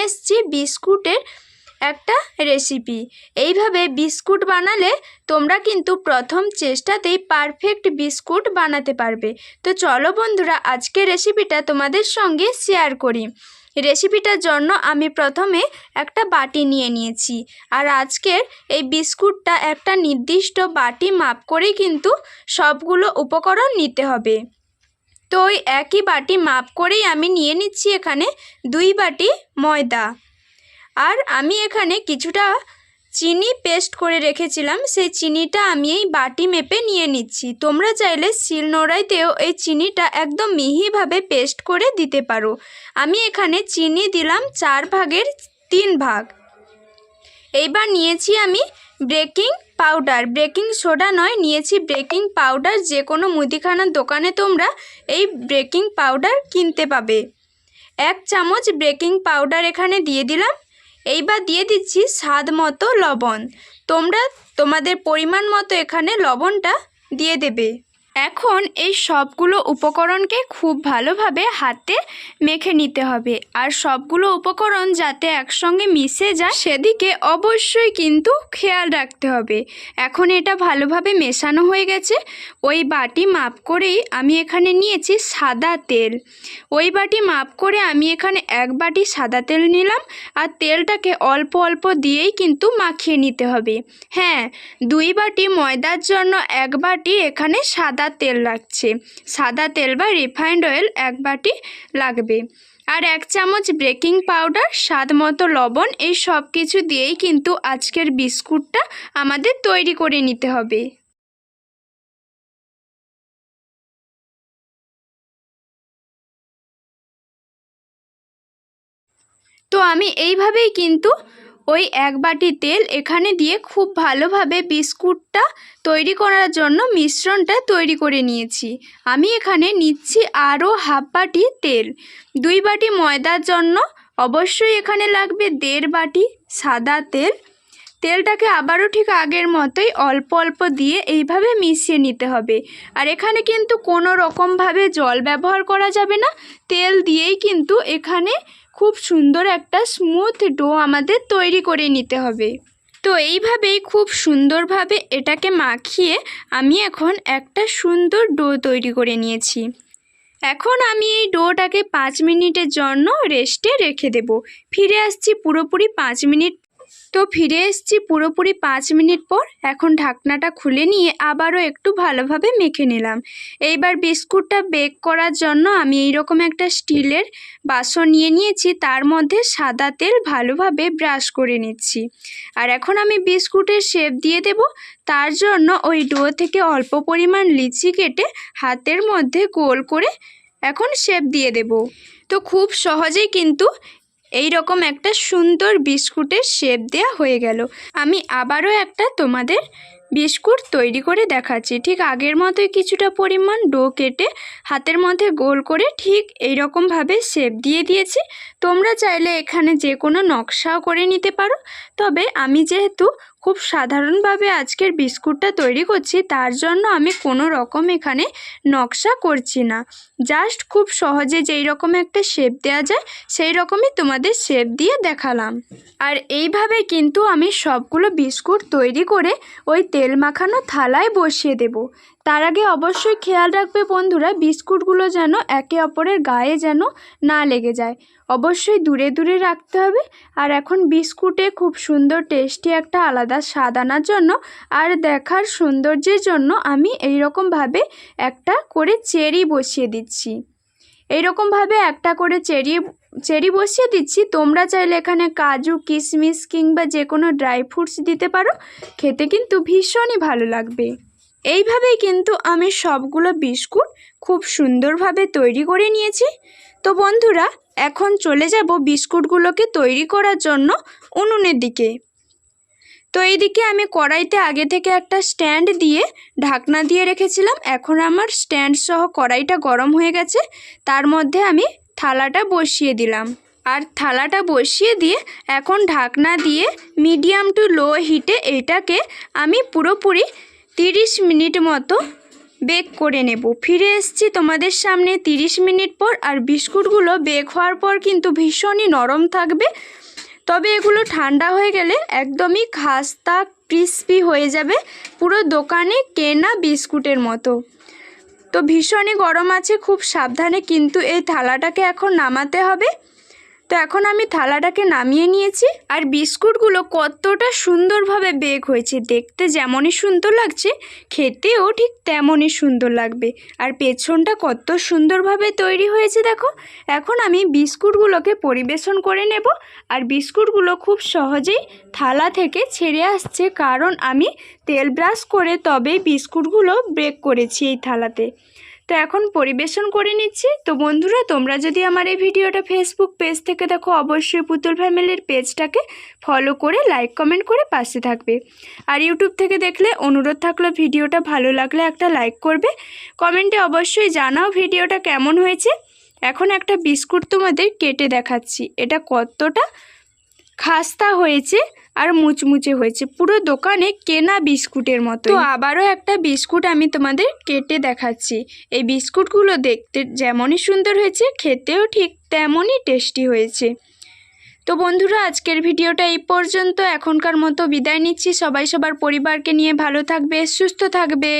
এসেছি বিস্কুটের একটা রেসিপি এইভাবে বিস্কুট বানালে তোমরা কিন্তু প্রথম চেষ্টাতেই পারফেক্ট বিস্কুট বানাতে পারবে। তো চলো বন্ধুরা আজকে রেসিপিটা তোমাদের সঙ্গে শেয়ার করি। রেসিপিটার জন্য আমি প্রথমে একটা বাটি নিয়ে নিয়েছি। আর আজকের এই বিস্কুটটা একটা নির্দিষ্ট বাটি মাপ করেই কিন্তু সবগুলো উপকরণ নিতে হবে। তো ওই একই বাটি মাপ করেই আমি নিয়ে নিচ্ছি এখানে দুই বাটি ময়দা। আর আমি এখানে কিছুটা চিনি পেস্ট করে রেখেছিলাম, সেই চিনিটা আমি এই বাটি মেপে নিয়ে নিচ্ছি। তোমরা চাইলে শিলনোড়াইতেও এই চিনিটা একদম মিহিভাবে পেস্ট করে দিতে পারো। আমি এখানে চিনি দিলাম চার ভাগের তিন ভাগ। এইবার নিয়েছি আমি বেকিং পাউডার বেকিং সোডা নয়, নিয়েছি বেকিং পাউডার যে কোনো মুদিখানার দোকানে তোমরা এই বেকিং পাউডার কিনতে পাবে। এক চামচ বেকিং পাউডার এখানে দিয়ে দিলাম। এইবার দিয়ে দিচ্ছি স্বাদ মতো লবণ। তোমরা তোমাদের পরিমাণ মতো এখানে লবণটা দিয়ে দেবে। এখন এই সবগুলো উপকরণকে খুব ভালোভাবে হাতে মেখে নিতে হবে। আর সবগুলো উপকরণ যাতে একসঙ্গে মিশে যায়, সেদিকে অবশ্যই কিন্তু খেয়াল রাখতে হবে। এখন এটা ভালোভাবে মেশানো হয়ে গেছে। ওই বাটি মাপ করেই আমি এখানে নিয়েছি সাদা তেল। ওই বাটি মাপ করে আমি এখানে এক বাটি সাদা তেল নিলাম আর তেলটাকে অল্প অল্প দিয়েই কিন্তু মাখিয়ে নিতে হবে। হ্যাঁ দুই বাটি ময়দার জন্য এক বাটি এখানে সাদা তেল লাগছে। সাদা তেল বা রিফাইন্ড অয়েল এক বাটি লাগবে। আর এক চামচ বেকিং পাউডার স্বাদ মতো লবণ এই সব কিছু দিয়েই কিন্তু আজকের বিস্কুটটা আমাদের তৈরি করে নিতে হবে। তো আমি এইভাবেই কিন্তু ওই এক বাটি তেল এখানে দিয়ে খুব ভালোভাবে বিস্কুটটা তৈরি করার জন্য মিশ্রণটা তৈরি করে নিয়েছি। আমি এখানে নিচ্ছি আরও হাফ বাটি তেল। দুই বাটি ময়দার জন্য অবশ্যই এখানে লাগবে দেড় বাটি সাদা তেল। তেলটাকে আবারও ঠিক আগের মতোই অল্প অল্প দিয়ে এইভাবে মিশিয়ে নিতে হবে। আর এখানে কিন্তু কোনো রকমভাবে জল ব্যবহার করা যাবে না। তেল দিয়েই কিন্তু এখানে খুব সুন্দর একটা স্মুথ ডো আমাদের তৈরি করে নিতে হবে। তো এইভাবেই খুব সুন্দরভাবে এটাকে মাখিয়ে আমি এখন একটা সুন্দর ডো তৈরি করে নিয়েছি। এখন আমি এই ডোটাকে পাঁচ মিনিটের জন্য রেস্টে রেখে দেব। ফিরে আসছি পুরোপুরি পাঁচ মিনিট তো ফিরে এসেছি পুরোপুরি পাঁচ মিনিট পর। এখন ঢাকনাটা খুলে নিয়ে আবারও একটু ভালোভাবে মেখে নিলাম। এইবার বিস্কুটটা বেক করার জন্য আমি এইরকম একটা স্টিলের বাসন নিয়ে নিয়েছি, তার মধ্যে সাদা তেল ভালোভাবে ব্রাশ করে নিচ্ছি। আর এখন আমি বিস্কুটের শেপ দিয়ে দেব। তার জন্য ওই ডো থেকে অল্প পরিমাণ লিচি কেটে হাতের মধ্যে গোল করে এখন শেপ দিয়ে দেব। তো খুব সহজেই কিন্তু এই রকম একটা সুন্দর বিস্কুটের শেপ দেয়া হয়ে গেল। আমি আবারও একটা তোমাদের বিস্কুট তৈরি করে দেখাচ্ছি। ঠিক আগের মতোই কিছুটা পরিমাণ ডো কেটে হাতের মধ্যে গোল করে ঠিক এই রকমভাবে শেপ দিয়ে দিয়েছি। তোমরা চাইলে এখানে যে কোনো নকশাও করে নিতে পারো। তবে আমি যেহেতু খুব সাধারণভাবে আজকের বিস্কুটটা তৈরি করছি, তার জন্য আমি কোনো রকম এখানে নকশা করছি না। জাস্ট খুব সহজে যেই রকম একটা শেপ দেওয়া যায়, সেই রকমই তোমাদের শেপ দিয়ে দেখালাম। আর এইভাবে কিন্তু আমি সবগুলো বিস্কুট তৈরি করে ওই তেল মাখানো থালায় বসিয়ে দেব। তার আগে অবশ্যই খেয়াল রাখবে বন্ধুরা, বিস্কুটগুলো যেন একে অপরের গায়ে যেন না লেগে যায়। অবশ্যই দূরে দূরে রাখতে হবে। আর এখন বিস্কুটে খুব সুন্দর টেস্টি একটা আলাদা স্বাদ আনার জন্য আর দেখার সৌন্দর্যের জন্য আমি এই রকমভাবে একটা করে চেরি বসিয়ে দিচ্ছি। এইরকমভাবে একটা করে চেরি চেরি বসিয়ে দিচ্ছি। তোমরা চাইলে এখানে কাজু, কিশমিশ কিংবা যে কোনো ড্রাই ফ্রুটস দিতে পারো। খেতে কিন্তু ভীষণই ভালো লাগবে। এইভাবেই কিন্তু আমি সবগুলো বিস্কুট খুব সুন্দরভাবে তৈরি করে নিয়েছি। তো বন্ধুরা, এখন চলে যাব বিস্কুটগুলোকে তৈরি করার জন্য উনুনের দিকে। তো এইদিকে আমি কড়াইতে আগে থেকে একটা স্ট্যান্ড দিয়ে ঢাকনা দিয়ে রেখেছিলাম। এখন আমার স্ট্যান্ড সহ কড়াইটা গরম হয়ে গেছে। তার মধ্যে আমি থালাটা বসিয়ে দিলাম। আর থালাটা বসিয়ে দিয়ে এখন ঢাকনা দিয়ে মিডিয়াম টু লো হিটে এটাকে আমি পুরোপুরি তিরিশ মিনিট মতো বেক করে নেব। ফিরে এসছি তোমাদের সামনে তিরিশ মিনিট পর আর বিস্কুটগুলো বেক হওয়ার পর কিন্তু ভীষণই নরম থাকবে। তবে এগুলো ঠান্ডা হয়ে গেলে একদমই খাস্তা ক্রিস্পি হয়ে যাবে পুরো দোকানে কেনা বিস্কুটের মতো। তো ভীষণই গরম আছে খুব সাবধানে কিন্তু এই থালাটাকে এখন নামাতে হবে। তো এখন আমি থালাটাকে নামিয়ে নিয়েছি আর বিস্কুটগুলো কতটা সুন্দরভাবে বেক হয়েছে, দেখতে যেমনই সুন্দর লাগছে, খেতেও ঠিক তেমনই সুন্দর লাগবে। আর পেছনটা কত সুন্দরভাবে তৈরি হয়েছে দেখো, এখন আমি বিস্কুটগুলোকে পরিবেশন করে নেব। আর বিস্কুটগুলো খুব সহজেই থালা থেকে ছেড়ে আসছে, কারণ আমি তেল ব্রাশ করে তবেই বিস্কুটগুলো ব্রেক করেছি এই থালাতে। তো এখন পরিবেশন করে নিচ্ছি। তো বন্ধুরা, তোমরা যদি আমার এই ভিডিওটা ফেসবুক পেজ থেকে দেখো, অবশ্যই পুতুল ফ্যামিলির পেজটাকে ফলো করে লাইক কমেন্ট করে পাশে থাকবে। আর ইউটিউব থেকে দেখলে অনুরোধ থাকল ভিডিওটা ভালো লাগলে একটা লাইক করবে। কমেন্টে অবশ্যই জানাও ভিডিওটা কেমন হয়েছে। এখন একটা বিস্কুট তোমাদের কেটে দেখাচ্ছি। এটা কতটা খাস্তা হয়েছে আর মুচমুচে হয়েছে। পুরো দোকানে কেনা বিস্কুটের মতো তো আবারও একটা বিস্কুট আমি তোমাদের কেটে দেখাচ্ছি। এই বিস্কুটগুলো দেখতে যেমনই সুন্দর হয়েছে, খেতেও ঠিক তেমনই টেস্টি হয়েছে। তো বন্ধুরা, আজকের ভিডিওটা এই পর্যন্ত। এখনকার মতো বিদায় নিচ্ছি। সবাই সবার পরিবারকে নিয়ে ভালো থাকবে, সুস্থ থাকবে।